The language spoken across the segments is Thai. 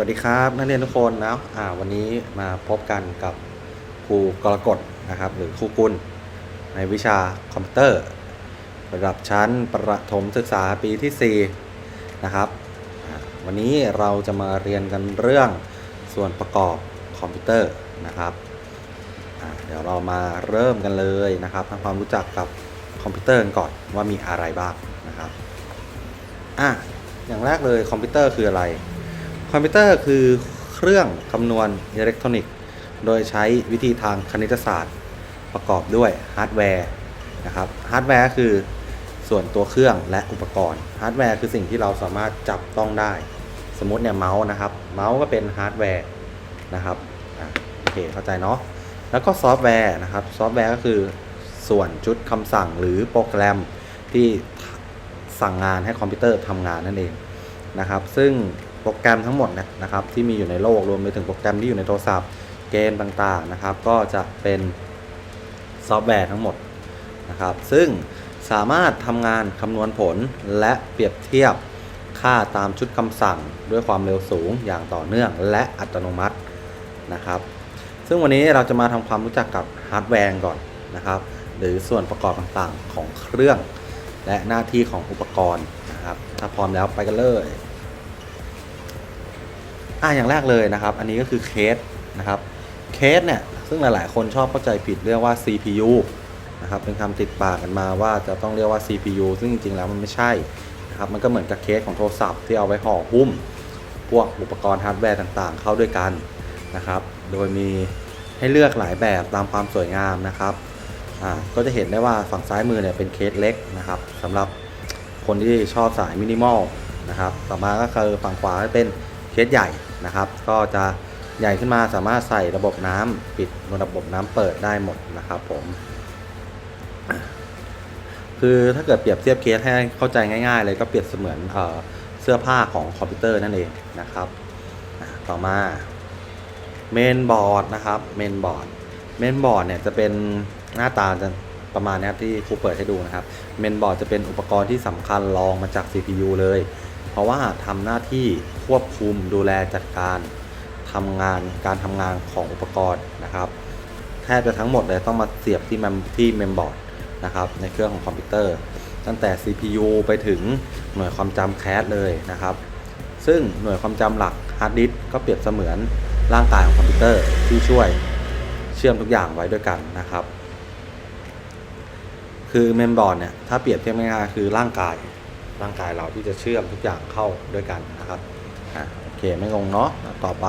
วัสดีครับนักเรียนทุกคนนะอ่าวันนี้มาพบกันกับครูกรกฎนะครับ หรือครูกุลในวิชาคอมพิวเตอร์ ระดับชั้นประถมศึกษาปีที่4นะครับวันนี้เราจะมาเรียนกันเรื่องส่วนประกอบคอมพิวเตอร์นะครับเดี๋ยวเรามาเริ่มกันเลยนะครับทำความรู้จักกับคอมพิวเตอร์กันก่อนว่ามีอะไรบ้างนะครับอะอย่างแรกเลยคอมพิวเตอร์คืออะไร คอมพิวเตอร์คือเครื่องคำนวณอิเล็กทรอนิกส์ โดยใช้วิธีทางคณิตศาสตร์ ประกอบด้วยฮาร์ดแวร์นะครับฮาร์ดแวร์คือส่วนตัวเครื่องและอุปกรณ์ฮาร์ดแวร์คือสิ่งที่เราสามารถจับต้องได้ สมมติเนี่ยเมาส์นะครับ เมาส์ก็เป็นฮาร์ดแวร์นะครับโอเคเข้าใจเนาะแล้วก็ซอฟต์แวร์นะครับซอฟต์แวร์ก็คือส่วนชุดคำสั่งหรือโปรแกรมที่สั่งงานให้คอมพิวเตอร์ทำงานนั่นเองนะครับ ซึ่ง รแกรมทั้งหมดนะครับที่มีอยู่ในโลกรวมไปถึงโปรแกรมที่อยู่ในโทรศัพท์เกมต่างๆนะครับ ก็จะเป็นซอฟต์แวร์ทั้งหมดนะครับ ซึ่งสามารถทำงานคำนวณผลและเปรียบเทียบค่าตามชุดคำสั่งด้วยความเร็วสูงอย่างต่อเนื่องและอัตโนมัตินะครับ ซึ่งวันนี้เราจะมาทำความรู้จักกับฮาร์ดแวร์ก่อนนะครับ หรือส่วนประกอบต่างๆของเครื่อง และหน้าที่ของอุปกรณ์นะครับ ถ้าพร้อมแล้วไปกันเลย อะอย่างแรกเลยนะครับ อันนี้ก็คือเคสนะครับเคสเนี่ยซึ่งหลาย ๆ คนชอบเข้าใจผิดเรียกว่า CPU นะครับเป็นคำติดปากกันมาว่าจะต้องเรียกว่า CPU ซึ่งจริง ๆ แล้วมันไม่ใช่นะครับมันก็เหมือนกับเคสของโทรศัพท์ที่เอาไว้ห่อหุ้ม พวกอุปกรณ์ฮาร์ดแวร์ต่าง ๆ เข้าด้วยกันนะครับ โดยมีให้เลือกหลายแบบตามความสวยงามนะครับอ่าก็จะเห็นได้ว่าฝั่งซ้ายมือเนี่ยเป็นเคสเล็กนะครับสำหรับคนที่ชอบสายมินิมอลนะครับต่อมาก็คือฝั่งขวาเป็นเคสใหญ่ นะครับ ก็จะใหญ่ขึ้นมาสามารถใส่ระบบน้ำปิดระบบน้ำเปิดได้หมดนะครับผม คือถ้าเกิดเปรียบเทียบเคสให้เข้าใจง่าย ๆ เลยก็เปรียบเสมือนเอเสื้อผ้าของคอมพิวเตอร์นั่นเองนะครับต่อมาเมนบอร์ดนะครับเมนบอร์ดเมนบอร์ดเนี่ยจะเป็นหน้าตาจะประมาณนี้ครับที่ครูเปิดให้ดูนะครับเมนบอร์ดจะเป็นอุปกรณ์ที่สำคัญรองมาจาก CPU เลยเพราะว่าทำหน้าที่ควบคุมดูแลจัดการทำงานการทำงานของอุปกรณ์นะครับแทบจะทั้งหมดเลยต้องมาเสียบที่เมมที่เมมบอร์ดนะครับในเครื่องของคอมพิวเตอร์ ตั้งแต่ CPU ไปถึงหน่วยความจำแคสเลยนะครับ ซึ่งหน่วยความจำหลักฮาร์ดดิสก์ก็เปรียบเสมือนร่างกายของคอมพิวเตอร์ที่ช่วยเชื่อมทุกอย่างไว้ด้วยกันนะครับ คือเมมบอร์ดเนี่ยถ้าเปรียบเทียบง่ายๆคือร่างกาย ร่างกายเราที่จะเชื่อมทุกอย่างเข้าด้วยกันนะครับอะโอเคไม่งงเนาะต่อไป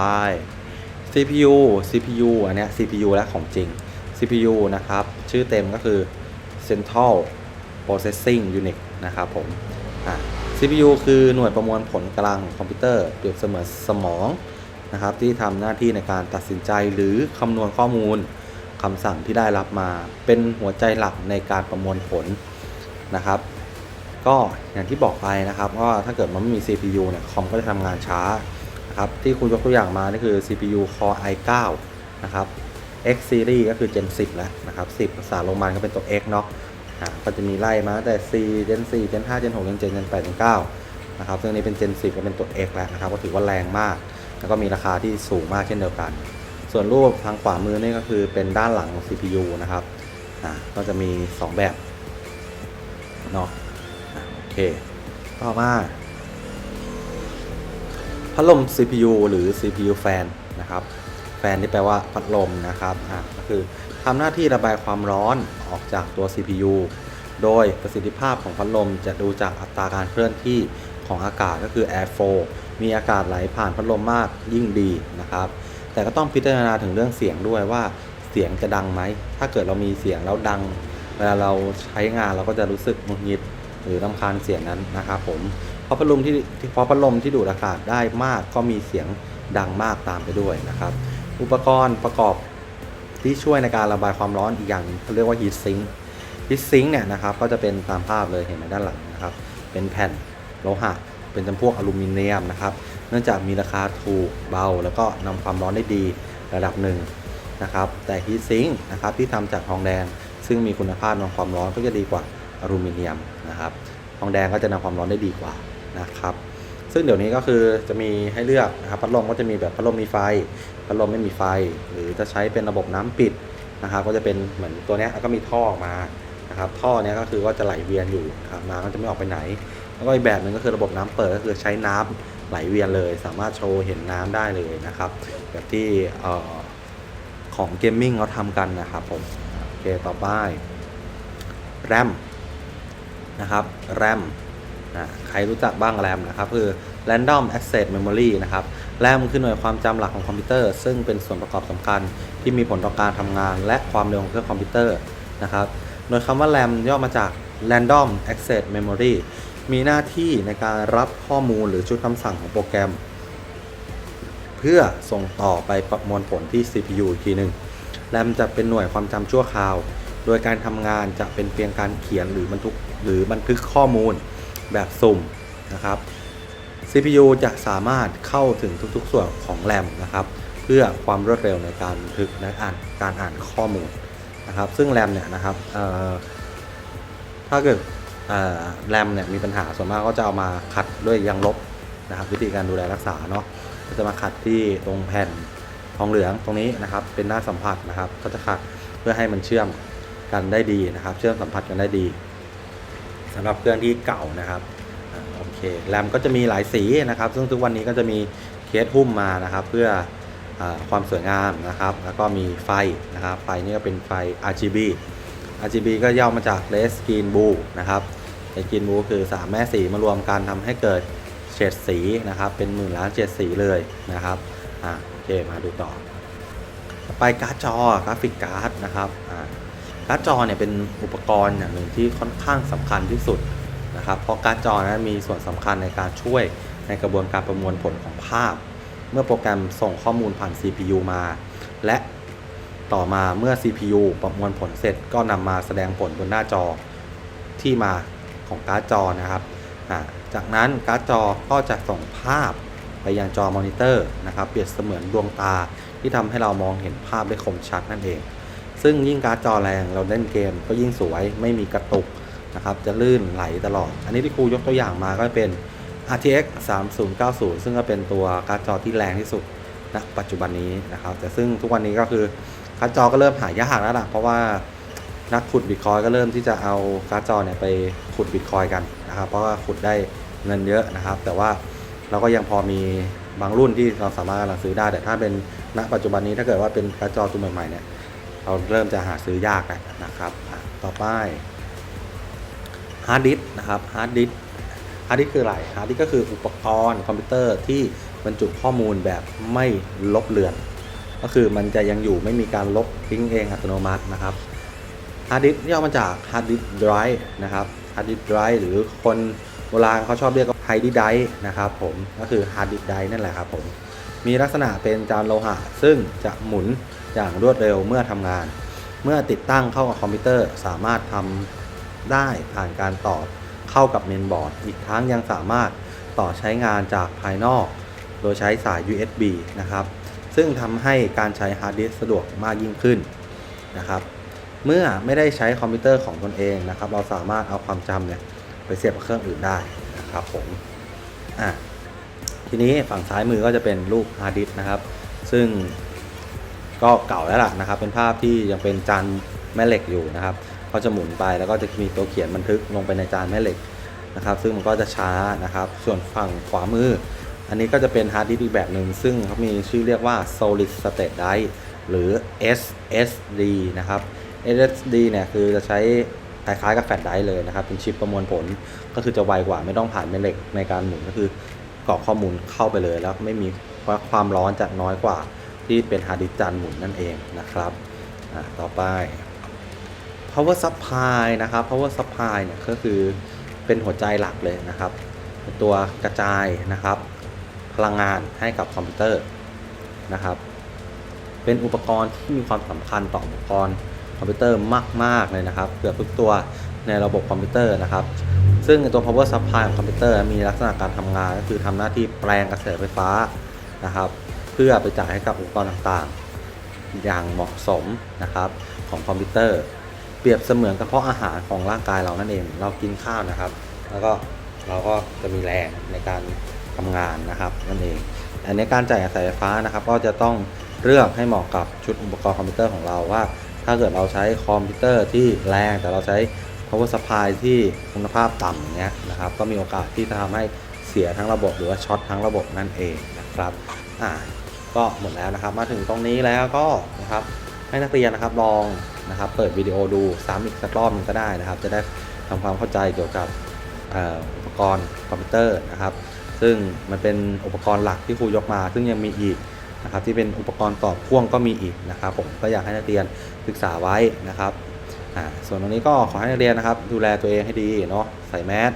CPU CPU อันเนี้ย CPU และของจริง CPU นะครับ ชื่อเต็มก็คือ Central Processing Unit นะครับผมอะ CPU คือหน่วยประมวลผลกลางของคอมพิวเตอร์เปรียบเสมือนสมองนะครับที่ทำหน้าที่ในการตัดสินใจหรือคำนวณข้อมูลคำสั่งที่ได้รับมา เป็นหัวใจหลักในการประมวลผลนะครับ ก็อย่างที่บอกไปนะครับว่าถ้าเกิดมันไม่มี CPU เนี่ยคอมก็จะทำงานช้านะครับที่คุณยกตัวอย่างมานี่คือ CPU Core i9 นะครับ X series ก็คือ Gen 10 แล้วนะครับ 10 ภาษาโรมันก็เป็นตัว X เนาะอ่าก็จะมีไล่มาแต่ C Gen 4 Gen 5 Gen 6 Gen 7 Gen 8 Gen 9นะครับ ซึ่งนี้เป็น Gen 10 ก็เป็นตัว X แล้วนะครับ ก็ถือว่าแรงมาก แล้วก็มีราคาที่สูงมากเช่นเดียวกัน ส่วนรูปทางขวามือนี่ก็คือเป็นด้านหลังของ CPU นะครับอ่าก็จะมี 2 แบบเนาะ เค ต่อมา พัดลม CPU หรือ CPU แฟนนะครับ แฟนที่แปลว่าพัดลมนะครับอะก็คือทำหน้าที่ระบายความร้อนออกจากตัว CPU โดยประสิทธิภาพของพัดลมจะดูจากอัตราการเคลื่อนที่ของอากาศก็คือ airflow มีอากาศไหลผ่านพัดลมมากยิ่งดีนะครับ แต่ก็ต้องพิจารณาถึงเรื่องเสียงด้วยว่าเสียงจะดังไหม ถ้าเกิดเรามีเสียงแล้วดัง เวลาเราใช้งานเราก็จะรู้สึกงุดหงิด หรือรำคาญเสียงนั้นนะครับผมเพราะพัดลมที่ที่เพราะพัดลมที่ดูดอากาศได้มากก็มีเสียงดังมากตามไปด้วยนะครับ อุปกรณ์ประกอบที่ช่วยในการระบายความร้อนอีกอย่างเขาเรียกว่า heat sink heat sink เนี่ยนะครับก็จะเป็นตามภาพเลยเห็นไหมด้านหลังนะครับ เป็นแผ่นโลหะ เป็นจำพวกอลูมิเนียมนะครับ เนื่องจากมีราคาถูกเบา แล้วก็นำความร้อนได้ดีระดับหนึ่งนะครับ แต่ heat sink นะครับที่ทำจากทองแดงซึ่งมีคุณภาพนำความร้อนก็จะดีกว่า อลูมิเนียมนะครับ ทองแดงก็จะนำความร้อนได้ดีกว่านะครับ ซึ่งเดี๋ยวนี้ก็คือจะมีให้เลือกนะครับ พัดลมก็จะมีแบบพัดลมมีไฟ พัดลมไม่มีไฟ หรือจะใช้เป็นระบบน้ำปิดนะครับ ก็จะเป็นเหมือนตัวนี้ก็มีท่อออกมานะครับ ท่อเนี้ยก็คือก็จะไหลเวียนอยู่นะครับน้ำก็จะไม่ออกไปไหน แล้วก็อีกแบบหนึ่งก็คือระบบน้ำเปิดก็คือใช้น้ำไหลเวียนเลย สามารถโชว์เห็นน้ำได้เลยนะครับ แบบที่ของเกมมิ่งเขาทำกันนะครับผม โอเค ต่อไปแรม นะครับแรมนะใครรู้จักบ้างแรมนะครับ คือ Random Access Memory นะครับแรมคือหน่วยความจำหลักของคอมพิวเตอร์ ซึ่งเป็นส่วนประกอบสำคัญที่มีผลต่อการทำงาน และความเร็วของเครื่องคอมพิวเตอร์นะครับ โดยคำว่า RAM ย่อมาจาก Random Access Memory มีหน้าที่ในการรับข้อมูลหรือชุดคำสั่งของโปรแกรม เพื่อส่งต่อไปประมวลผลที่ CPU อีกทีหนึ่ง RAM จะเป็นหน่วยความจำชั่วคราว ดยการทำงานจะเป็นเพียงการเขียนหรือบันทึกหรือบันทึกข้อมูลแบบสุ่มนะครับ CPU จะสามารถเข้าถึงทุกๆส่วนของ RAM นะครับ เพื่อความรวดเร็วในการบันทึกและอ่านการอ่านข้อมูลนะครับ ซึ่ง RAM เนี่ยนะครับถ้าเกิดแรมเนี่ยมีปัญหาส่วนมากก็จะเอามาขัดด้วยยางลบนะครับ วิธีการดูแลรักษาเนาะก็จะมาขัดที่ตรงแผ่นทองเหลืองตรงนี้นะครับ เป็นหน้าสัมผัสนะครับ ก็จะขัดเพื่อให้มันเชื่อม กันได้ดีนะครับ เชื่อมสัมผัสกันได้ดีสำหรับเครื่องที่เก่านะครับโอเคแรมก็จะมีหลายสีนะครับ ซึ่งทุกวันนี้ก็จะมีเคสหุ้มมานะครับ เพื่ออความสวยงามนะครับ แล้วก็มีไฟนะครับ ไฟนี่ก็เป็นไฟ RGB RGB ก็ย่อมาจาก Red Green Blue นะครับ Red Green Blue คือ 3 แม่สีมารวมกันทำให้เกิดเฉดสีนะครับ เป็นหมื่นล้านเฉดสีเลยนะครับอ่าโอเคมาดูต่อต่อไปการ์ดจอกราฟิกการ์ดนะครับอ่า การ์ดจอเนี่ยเป็นอุปกรณ์อย่างหนึ่งที่ค่อนข้างสำคัญที่สุดนะครับ เพราะการ์ดจอนะมีส่วนสำคัญในการช่วยในกระบวนการประมวลผลของภาพ เมื่อโปรแกรมส่งข้อมูลผ่าน CPU มา และต่อมาเมื่อ CPU ประมวลผลเสร็จก็นำมาแสดงผลบนหน้าจอที่มาของการ์ดจอนะครับ จากนั้นการ์ดจอก็จะส่งภาพไปยังจอมอนิเตอร์นะครับ เปรียบเสมือนดวงตาที่ทำให้เรามองเห็นภาพได้คมชัดนั่นเอง ซึ่งยิ่งการ์ดจอแรงเราเล่นเกมก็ยิ่งสวยไม่มีกระตุกนะครับจะลื่นไหลตลอด อันนี้ที่ครูยกตัวอย่างมาก็เป็น RTX 3090 ซึ่งก็เป็นตัวการ์ดจอที่แรงที่สุดณปัจจุบันนี้นะครับ แต่ซึ่งทุกวันนี้ก็คือการ์ดจอก็เริ่มหายากแล้วล่ะเพราะว่านักขุดบิตคอยก็เริ่มที่จะเอาการ์ดจอเนี่ยไปขุดบิตคอยกันนะครับ เพราะว่าขุดได้เงินเยอะนะครับ แต่ว่าเราก็ยังพอมีบางรุ่นที่เราสามารถซื้อได้แต่ถ้าเป็นณปัจจุบันนี้ถ้าเกิดว่าเป็นการ์ดจอตัวใหม่ๆเนี่ย เราเริ่มจะหาซื้อยากแล้วนะครับต่อไปฮาร์ดดิสก์นะครับฮาร์ดดิสก์ฮาร์ดดิสก์คืออะไรฮาร์ดดิสก์ก็คืออุปกรณ์คอมพิวเตอร์ที่บรรจุข้อมูลแบบไม่ลบเลือน ก็คือมันจะยังอยู่ไม่มีการลบทิ้งเองอัตโนมัตินะครับฮาร์ดดิสก์ย่อมาจากฮาร์ดดิสก์ไดรฟ์นะครับฮาร์ดดิสก์ไดรฟ์หรือคนโบราณเขาชอบเรียกว่าไฮดิสไดร์นะครับผมก็คือฮาร์ดดิสก์ไดร์นั่นแหละครับผมมีลักษณะเป็นจานโลหะ ซึ่งจะหมุน อย่างรวดเร็วเมื่อทำงาน เมื่อติดตั้งเข้ากับคอมพิวเตอร์สามารถทำได้ผ่านการต่อเข้ากับเมนบอร์ด อีกทั้งยังสามารถต่อใช้งานจากภายนอก โดยใช้สาย USB นะครับ ซึ่งทำให้การใช้ฮาร์ดดิสก์สะดวกมากยิ่งขึ้นนะครับ เมื่อไม่ได้ใช้คอมพิวเตอร์ของตนเองนะครับ เราสามารถเอาความจำเนี่ยไปเสียบกับเครื่องอื่นได้นะครับผมอะทีนี้ฝั่งซ้ายมือก็จะเป็นรูปฮาร์ดดิสก์นะครับ ซึ่ง ก็เก่าแล้วล่ะนะครับ เป็นภาพที่ยังเป็นจานแม่เหล็กอยู่นะครับก็จะหมุนไปแล้วก็จะมีตัวเขียนบันทึกลงไปในจานแม่เหล็กนะครับ ซึ่งมันก็จะช้านะครับ ส่วนฝั่งขวามือ อันนี้ก็จะเป็นฮาร์ดดิสก์อีกแบบหนึ่งซึ่งเขามีชื่อเรียกว่า solid state drive หรือ SSD นะครับ SSD เนี่ยคือจะใช้คล้ายๆกับแฟลชไดรฟ์เลยนะครับ เป็นชิปประมวลผลก็คือจะไวกว่าไม่ต้องผ่านแม่เหล็กในการหมุนก็คือกรอกข้อมูลเข้าไปเลย แล้วไม่มีความร้อนจะน้อยกว่า ที่เป็นฮาร์ดดิสก์จานหมุนนั่นเองนะครับต่อไป power supply นะครับ power supply เนี่ยก็คือเป็นหัวใจหลักเลยนะครับเป็นตัวกระจายนะครับ พลังงานให้กับคอมพิวเตอร์นะครับ เป็นอุปกรณ์ที่มีความสำคัญต่ออุปกรณ์คอมพิวเตอร์มาก ๆ เลยนะครับ เกือบทุกตัวในระบบคอมพิวเตอร์นะครับ ซึ่งตัว power supply ของคอมพิวเตอร์มีลักษณะการทำงานก็คือทำหน้าที่แปลงกระแสไฟฟ้านะครับ พื่อไปจ่ายให้กับอุปกรณ์ต่างๆ อย่างเหมาะสมนะครับของคอมพิวเตอร์ เปรียบเสมือนกระเพาะอาหารของร่างกายเรานั่นเอง เรากินข้าวนะครับ แล้วก็เราก็จะมีแรงในการไปทำงานนะครับนั่นเองอันนี้การจ่ายสายไฟฟ้านะครับ ก็จะต้องเลือกให้เหมาะกับชุดอุปกรณ์คอมพิวเตอร์ของเราว่า ถ้าเกิดเราใช้คอมพิวเตอร์ที่แรงแต่เราใช้ power supply ที่คุณภาพต่ำอย่างเงี้ยนะครับ ก็มีโอกาสที่จะทำให้เสียทั้งระบบหรือว่าช็อตทั้งระบบนั่นเองนะครับอ่า ก็หมดแล้วนะครับ มาถึงตรงนี้แล้วก็นะครับให้นักเรียนนะครับลองนะครับเปิดวิดีโอดูซ้ำอีกสักรอบหนึงก็ได้นะครับ จะได้ทำความเข้าใจเกี่ยวกับอุปกรณ์คอมพิวเตอร์นะครับ ซึ่งมันเป็นอุปกรณ์หลักที่ครูยกมา ซึ่งยังมีอีกนะครับที่เป็นอุปกรณ์ต่อพ่วงก็มีอีกนะครับ ผมก็อยากให้นักเรียนศึกษาไว้นะครับส่วนตรงนี้ก็ขอให้นักเรียนนะครับ ดูแลตัวเองให้ดีเนาะใส่แมส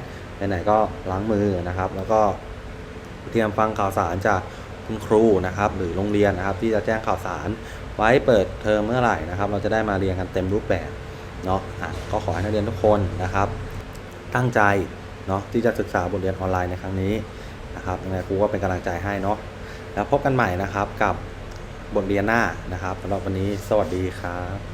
ไหนๆก็ล้างมือนะครับ แล้วก็เตรียมฟังข่าวสารจาก คุณครูนะครับ หรือโรงเรียนนะครับ ที่จะแจ้งข่าวสาร ไว้เปิดเทอมเมื่อไหร่นะครับ เราจะได้มาเรียนกันเต็มรูปแบบเนาะะก็ขอให้นักเรียนทุกคนนะครับ ตั้งใจเนาะที่จะศึกษาบทเรียนออนไลน์ในครั้งนี้นะครับยังไงครูก็เป็นกำลังใจให้เนาะแล้วพบกันใหม่นะครับกับบทเรียนหน้านะครับสำหรับวันนี้สวัสดีครับ